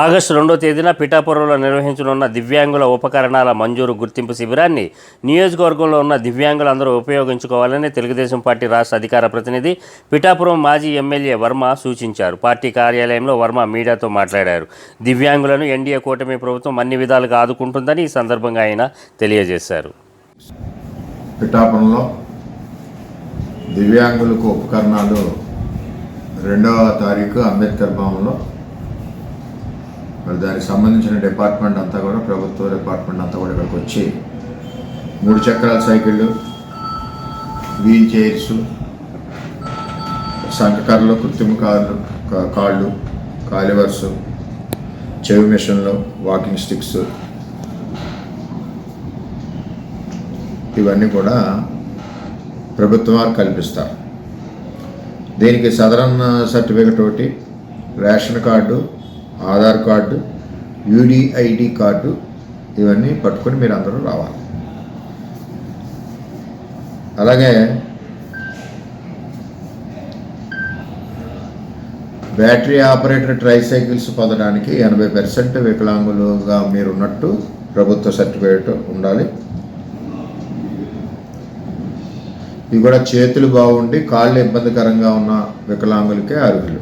August రెండో తేదీన పిఠాపురంలో నిర్వహించనున్న దివ్యాంగుల ఉపకరణాల మంజూరు గుర్తింపు శిబిరాన్ని నియోజకవర్గంలో ఉన్న దివ్యాంగులందరూ ఉపయోగించుకోవాలని తెలుగుదేశం పార్టీ రాష్ట్ర అధికార ప్రతినిధి పిఠాపురం మాజీ ఎమ్మెల్యే వర్మ సూచించారు. పార్టీ కార్యాలయంలో వర్మ మీడియాతో మాట్లాడారు. దివ్యాంగులను ఎన్డీఏ కూటమి ప్రభుత్వం అన్ని విధాలుగా ఆదుకుంటుందని ఈ సందర్భంగా ఆయన తెలియజేశారు. పిఠాపురంలో దివ్యాంగులకు ఉపకరణాలు రెండవ తారీఖు అంబేద్కర్ భవన్లో మరి దానికి సంబంధించిన డిపార్ట్మెంట్ అంతా కూడా ప్రభుత్వ డిపార్ట్మెంట్ అంతా కూడా ఇక్కడికి వచ్చి మూడు చక్రాల సైకిళ్ళు వీల్ చైర్స్ సంకకర్రలు కృత్రిమ కాళ్ళు కాళ్ళు కాలివర్స్ చెవి మిషన్లు వాకింగ్ స్టిక్స్. ఇవన్నీ కూడా ప్రభుత్వం వారు కల్పిస్తారు. దీనికి సదరన్ సర్టిఫికెట్ ఒకటి ration card Aadhaar card UDID card ఇవన్నీ పట్టుకొని మీరు అందరూ రావాలి. అలాగే బ్యాటరీ ఆపరేటర్ ట్రైసైకిల్స్ పొందడానికి ఎనభై పర్సెంట్ వికలాంగులుగా మీరు ఉన్నట్టు ప్రభుత్వ సర్టిఫికేట్ ఉండాలి. ఇవి కూడా చేతులు బాగుండి కాళ్ళు ఇబ్బందికరంగా ఉన్న వికలాంగులకే అర్హులు.